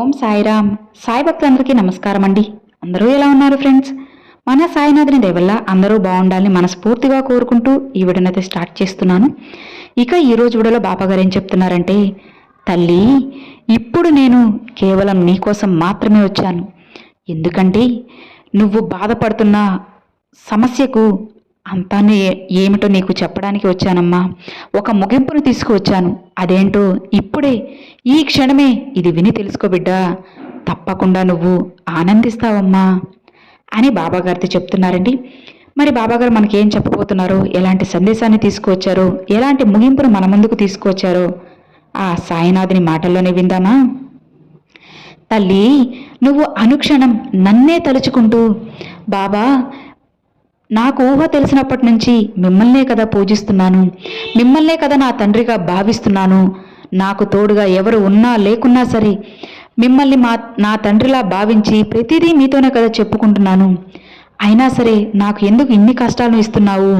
ఓం సాయిరామ్. సాయి భక్తులందరికీ నమస్కారం అండి. అందరూ ఎలా ఉన్నారు ఫ్రెండ్స్? మన సాయినాథుని దేవల్ల అందరూ బాగుండాలని మనస్ఫూర్తిగా కోరుకుంటూ ఈ విడనైతే స్టార్ట్ చేస్తున్నాను. ఇక ఈ రోజు వీడియోలో ఏం చెప్తున్నారంటే తల్లి ఇప్పుడు నేను కేవలం నీకోసం మాత్రమే వచ్చాను. ఎందుకంటే నువ్వు బాధపడుతున్న సమస్యకు అంతానే ఏమిటో నీకు చెప్పడానికి వచ్చానమ్మా. ఒక ముగింపును తీసుకువచ్చాను. అదేంటో ఇప్పుడే ఈ క్షణమే ఇది విని తెలుసుకో బిడ్డా. తప్పకుండా నువ్వు ఆనందిస్తావమ్మా అని బాబాగారితో చెప్తున్నారండి. మరి బాబాగారు మనకేం చెప్పబోతున్నారో ఎలాంటి సందేశాన్ని తీసుకువచ్చారో ఎలాంటి ముగింపును మన ముందుకు తీసుకువచ్చారో ఆ సాయినాథుని మాటల్లోనే విందామా? తల్లి నువ్వు అనుక్షణం నన్నే తలుచుకుంటూ బాబా నాకు ఊహ తెలిసినప్పటి నుంచి మిమ్మల్నే కదా పూజిస్తున్నాను మిమ్మల్నే కదా నా తండ్రిగా భావిస్తున్నాను. నాకు తోడుగా ఎవరు ఉన్నా లేకున్నా సరే మిమ్మల్ని మా నా తండ్రిలా భావించి ప్రతిదీ మీతోనే కదా చెప్పుకుంటున్నాను. అయినా సరే నాకు ఎందుకు ఇన్ని కష్టాలను ఇస్తున్నావు?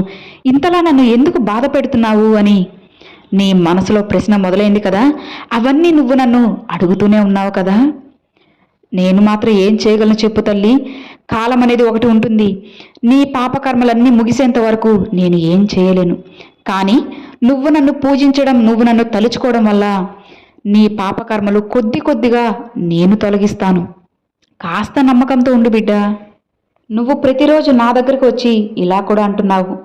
ఇంతలా నన్ను ఎందుకు బాధ పెడుతున్నావు అని నీ మనసులో ప్రశ్న మొదలైంది కదా? అవన్నీ నువ్వు నన్ను అడుగుతూనే ఉన్నావు కదా? నేను మాత్రం ఏం చేయగలను చెప్పు తల్లి. కాలం అనేది ఒకటి ఉంటుంది. నీ పాపకర్మలన్నీ ముగిసేంత వరకు నేను ఏం చేయలేను. కానీ నువ్వు నన్ను పూజించడం నువ్వు నన్ను తలుచుకోవడం వల్ల నీ పాపకర్మలు కొద్ది కొద్దిగా నేను తొలగిస్తాను. కాస్త నమ్మకంతో ఉండు బిడ్డ. నువ్వు ప్రతిరోజు నా దగ్గరకు వచ్చి ఇలా కూడా అంటున్నావు.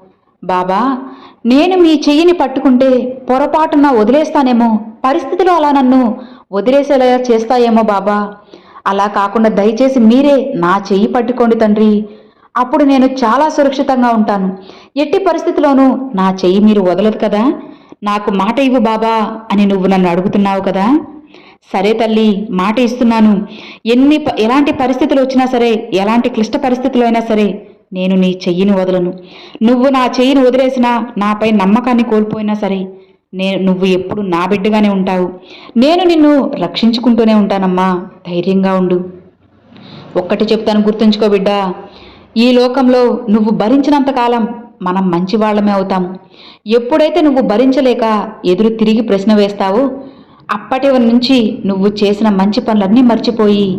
బాబా నేను మీ చెయ్యిని పట్టుకుంటే పొరపాటున వదిలేస్తానేమో పరిస్థితులు అలా నన్ను వదిలేసేలా చేస్తాయేమో బాబా. అలా కాకుండా దయచేసి మీరే నా చెయ్యి పట్టుకోండి తండ్రి. అప్పుడు నేను చాలా సురక్షితంగా ఉంటాను. ఎట్టి పరిస్థితిలోనూ నా చెయ్యి మీరు వదలదు కదా? నాకు మాట ఇవ్వు బాబా అని నువ్వు నన్ను అడుగుతున్నావు కదా? సరే తల్లి మాట ఇస్తున్నాను. ఎన్ని ఎలాంటి పరిస్థితులు వచ్చినా సరే ఎలాంటి క్లిష్ట పరిస్థితులు అయినా సరే నేను నీ చెయ్యిని వదలను. నువ్వు నా చెయ్యిని వదిలేసినా నాపై నమ్మకాన్ని కోల్పోయినా సరే నేను నువ్వు ఎప్పుడు నా బిడ్డగానే ఉంటావు. నేను నిన్ను రక్షించుకుంటూనే ఉంటానమ్మా. ధైర్యంగా ఉండు. ఒక్కటి చెప్తాను గుర్తుంచుకో బిడ్డా. ఈ లోకంలో నువ్వు భరించినంత కాలం మనం మంచి వాళ్ళమే అవుతాం. ఎప్పుడైతే నువ్వు భరించలేక ఎదురు తిరిగి ప్రశ్న వేస్తావో అప్పటి నుంచి నువ్వు చేసిన మంచి పనులన్నీ మర్చిపోయి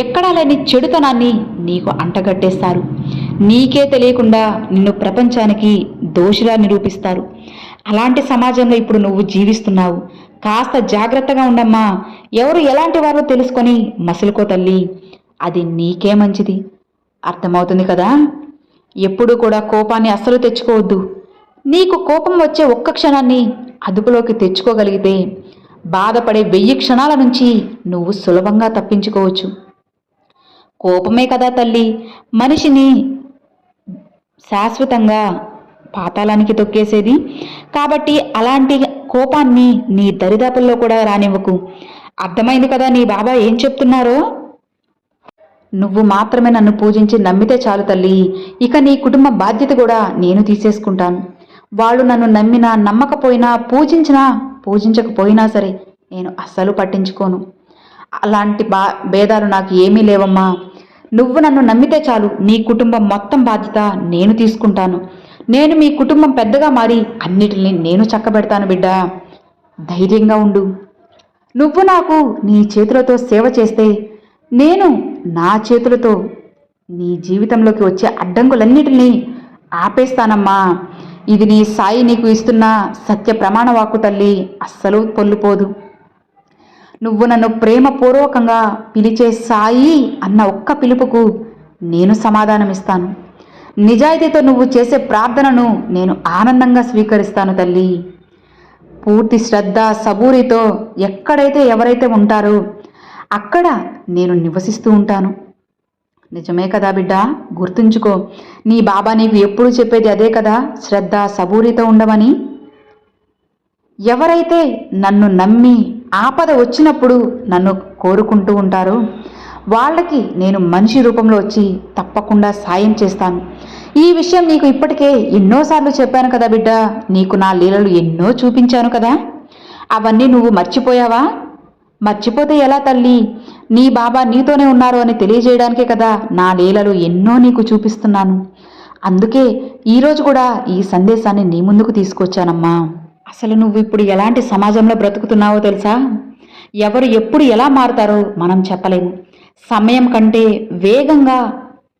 ఎక్కడా లేని చెడుతనాన్ని నీకు అంటగట్టేస్తారు. నీకే తెలియకుండా నిన్ను ప్రపంచానికి దోషిలా నిరూపిస్తారు. అలాంటి సమాజంలో ఇప్పుడు నువ్వు జీవిస్తున్నావు. కాస్త జాగ్రత్తగా ఉండమ్మా. ఎవరు ఎలాంటి వారో తెలుసుకొని మసులుకో తల్లి. అది నీకే మంచిది. అర్థమవుతుంది కదా? ఎప్పుడూ కూడా కోపాన్ని అస్సలు తెచ్చుకోవద్దు. నీకు కోపం వచ్చే ఒక్క క్షణాన్ని అదుపులోకి తెచ్చుకోగలిగితే బాధపడే వెయ్యి క్షణాల నుంచి నువ్వు సులభంగా తప్పించుకోవచ్చు. కోపమే కదా తల్లి. మనిషిని శాశ్వతంగా పాతాళానికి తొక్కేసేది. కాబట్టి అలాంటి కోపాన్ని నీ దరిదాపుల్లో కూడా రానివ్వకు. అర్థమైంది కదా నీ బాబా ఏం చెప్తున్నారో? నువ్వు మాత్రమే నన్ను పూజించి నమ్మితే చాలు తల్లి. ఇక నీ కుటుంబ బాధ్యత కూడా నేను తీసేసుకుంటాను. వాళ్ళు నన్ను నమ్మినా నమ్మకపోయినా పూజించినా పూజించకపోయినా సరే నేను అస్సలు పట్టించుకోను. అలాంటి బా భేదాలు నాకు ఏమీ లేవమ్మా. నువ్వు నన్ను నమ్మితే చాలు నీ కుటుంబం మొత్తం బాధ్యత నేను తీసుకుంటాను. నేను మీ కుటుంబం పెద్దగా మారి అన్నిటిని నేను చక్కబెడతాను బిడ్డ. ధైర్యంగా ఉండు. నువ్వు నాకు నీ చేతులతో సేవ చేస్తే నేను నా చేతులతో నీ జీవితంలోకి వచ్చే అడ్డంకులన్నిటినీ ఆపేస్తానమ్మా. ఇది నీ సాయి నీకు ఇస్తున్న సత్య ప్రమాణ వాక్కు తల్లి అస్సలు పొల్లుపోదు. నువ్వు నన్ను ప్రేమపూర్వకంగా పిలిచే సాయి అన్న ఒక్క పిలుపుకు నేను సమాధానమిస్తాను. నిజాయితీతో నువ్వు చేసే ప్రార్థనను నేను ఆనందంగా స్వీకరిస్తాను తల్లి. పూర్తి శ్రద్ధ సబూరితో ఎక్కడైతే ఎవరైతే ఉంటారో అక్కడ నేను నివసిస్తూ ఉంటాను. నిజమే కదా బిడ్డ? గుర్తుంచుకో నీ బాబా నీకు ఎప్పుడు చెప్పేది అదే కదా? శ్రద్ధ సబూరితో ఉండమని. ఎవరైతే నన్ను నమ్మి ఆపద వచ్చినప్పుడు నన్ను కోరుకుంటూ ఉంటారో వాళ్ళకి నేను మనిషి రూపంలో వచ్చి తప్పకుండా సాయం చేస్తాను. ఈ విషయం నీకు ఇప్పటికే ఎన్నోసార్లు చెప్పాను కదా బిడ్డ. నీకు నా లీలలు ఎన్నో చూపించాను కదా. అవన్నీ నువ్వు మర్చిపోయావా? మర్చిపోతే ఎలా తల్లి? నీ బాబా నీతోనే ఉన్నారు అని తెలియజేయడానికే కదా నా లీలలు ఎన్నో నీకు చూపిస్తున్నాను. అందుకే ఈరోజు కూడా ఈ సందేశాన్ని నీ ముందుకు తీసుకొచ్చానమ్మా. అసలు నువ్వు ఇప్పుడు ఎలాంటి సమాజంలో బ్రతుకుతున్నావో తెలుసా? ఎవరు ఎప్పుడు ఎలా మారుతారో మనం చెప్పలేము. సమయం కంటే వేగంగా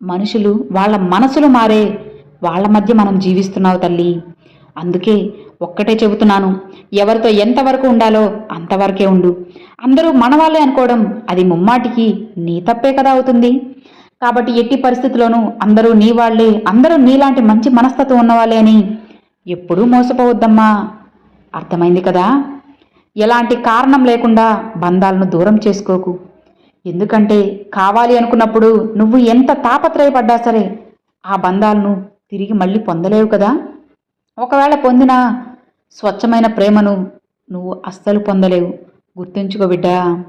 మనుషులు వాళ్ళ మనసులు మారే వాళ్ళ మధ్య మనం జీవిస్తున్నావు తల్లి. అందుకే ఒక్కటే చెబుతున్నాను ఎవరితో ఎంతవరకు ఉండాలో అంతవరకే ఉండు. అందరూ మనవాళ్ళే అనుకోవడం అది ముమ్మాటికి నీ తప్పే కదా అవుతుంది. కాబట్టి ఎట్టి పరిస్థితుల్లోనూ అందరూ నీ వాళ్ళే అందరూ నీలాంటి మంచి మనస్తత్వం ఉన్నవాళ్ళే అని ఎప్పుడూ మోసపోవద్దమ్మా. అర్థమైంది కదా? ఎలాంటి కారణం లేకుండా బంధాలను దూరం చేసుకోకు. ఎందుకంటే కావాలి అనుకున్నప్పుడు నువ్వు ఎంత తాపత్రయపడ్డా సరే ఆ బంధాలను తిరిగి మళ్ళీ పొందలేవు కదా. ఒకవేళ పొందినా స్వచ్ఛమైన ప్రేమను నువ్వు అస్సలు పొందలేవు. గుర్తుంచుకో బిడ్డా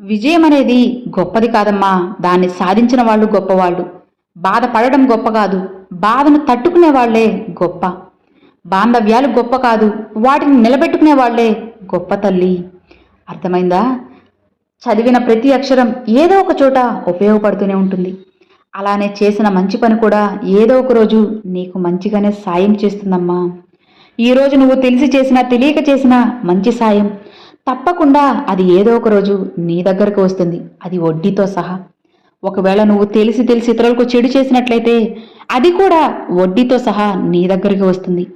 విజయం అనేది గొప్పది కాదమ్మా. దాన్ని సాధించిన వాళ్ళు గొప్పవాళ్ళు. బాధపడడం గొప్ప కాదు. బాధను తట్టుకునే వాళ్ళే గొప్ప. బాంధవ్యాలు గొప్ప కాదు. వాటిని నిలబెట్టుకునే వాళ్ళే గొప్ప తల్లి. అర్థమైందా? చదివిన ప్రతి అక్షరం ఏదో ఒక చోట ఉపయోగపడుతూనే ఉంటుంది. అలానే చేసిన మంచి పని కూడా ఏదో ఒక రోజు నీకు మంచిగానే సాయం చేస్తుందమ్మా. ఈరోజు నువ్వు తెలిసి చేసినా తెలియక చేసిన మంచి సాయం. తప్పకుండా అది ఏదో ఒక రోజు నీ దగ్గరకు వస్తుంది. అది వడ్డీతో సహా. ఒకవేళ నువ్వు తెలిసి తెలిసి ఇతరులకు చెడు చేసినట్లయితే అది కూడా వడ్డీతో సహా నీ దగ్గరికి వస్తుంది.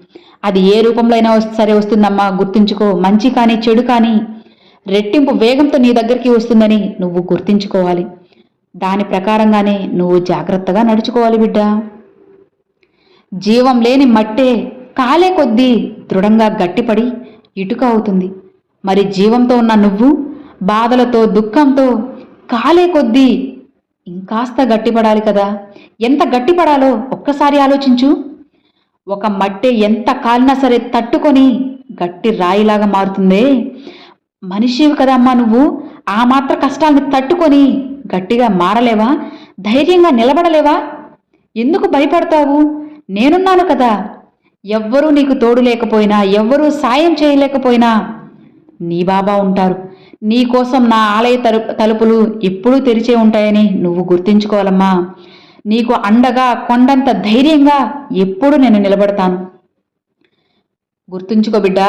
అది ఏ రూపంలో అయినా సరే వస్తుందమ్మా. గుర్తుంచుకో. మంచి కానీ చెడు కానీ రెట్టింపు వేగంతో నీ దగ్గరికి వస్తుందని నువ్వు గుర్తించుకోవాలి. దాని ప్రకారంగానే నువ్వు జాగ్రత్తగా నడుచుకోవాలి బిడ్డ. జీవం లేని మట్టే కాలే కొద్దీ దృఢంగా గట్టిపడి ఇటుక అవుతుంది. మరి జీవంతో ఉన్న నువ్వు బాధలతో దుఃఖంతో కాలే కొద్దీ ఇంకాస్త గట్టిపడాలి కదా. ఎంత గట్టిపడాలో ఒక్కసారి ఆలోచించు. ఒక మట్టే ఎంత కాలినా సరే తట్టుకొని గట్టి రాయిలాగా మారుతుందే. మనిషివి కదా అమ్మా నువ్వు. ఆ మాత్ర కష్టాల్ని తట్టుకొని గట్టిగా మారలేవా? ధైర్యంగా నిలబడలేవా? ఎందుకు భయపడతావు? నేనున్నాను కదా. ఎవ్వరూ నీకు తోడు లేకపోయినా ఎవ్వరూ సాయం చేయలేకపోయినా నీ బాబా ఉంటారు. నీకోసం నా ఆలయ తలు తలుపులు ఎప్పుడూ తెరిచే ఉంటాయని నువ్వు గుర్తించుకోవాలమ్మా. నీకు అండగా కొండంత ధైర్యంగా ఎప్పుడూ నేను నిలబడతాను. గుర్తుంచుకో బిడ్డా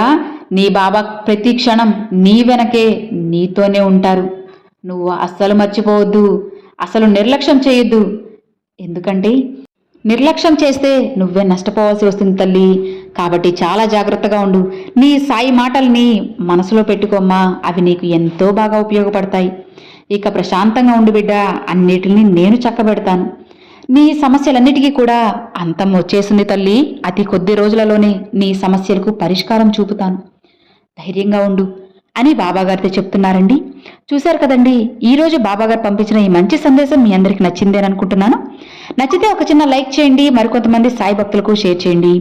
నీ బాబా ప్రతి క్షణం నీ వెనకే నీతోనే ఉంటారు. నువ్వు అస్సలు మర్చిపోవద్దు. అసలు నిర్లక్ష్యం చేయొద్దు. ఎందుకంటే నిర్లక్ష్యం చేస్తే నువ్వే నష్టపోవాల్సి వస్తుంది తల్లి. కాబట్టి చాలా జాగ్రత్తగా ఉండు. నీ సాయి మాటల్ని మనసులో పెట్టుకోమ్మా. అవి నీకు ఎంతో బాగా ఉపయోగపడతాయి. ఇక ప్రశాంతంగా ఉండు బిడ్డ. అన్నిటిని నేను చక్కబెడతాను. నీ సమస్యలన్నిటికీ కూడా అంతం వచ్చేసింది తల్లి. అతి కొద్ది రోజులలోనే నీ సమస్యలకు పరిష్కారం చూపుతాను. ధైర్యంగా ఉండు అని బాబాగారితో చెప్తున్నారండి. చూశారు కదండి ఈరోజు బాబాగారు పంపించిన ఈ మంచి సందేశం మీ అందరికి నచ్చిందేని అనుకుంటున్నాను. నచ్చితే ఒక చిన్న లైక్ చేయండి మరికొంతమంది సాయి భక్తులకు షేర్ చేయండి.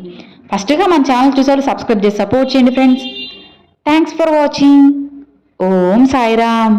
ఫస్ట్గా మన ఛానల్ చూసారు సబ్స్క్రైబ్ చేసి సపోర్ట్ చేయండి friends. Thanks for watching Om Sairam.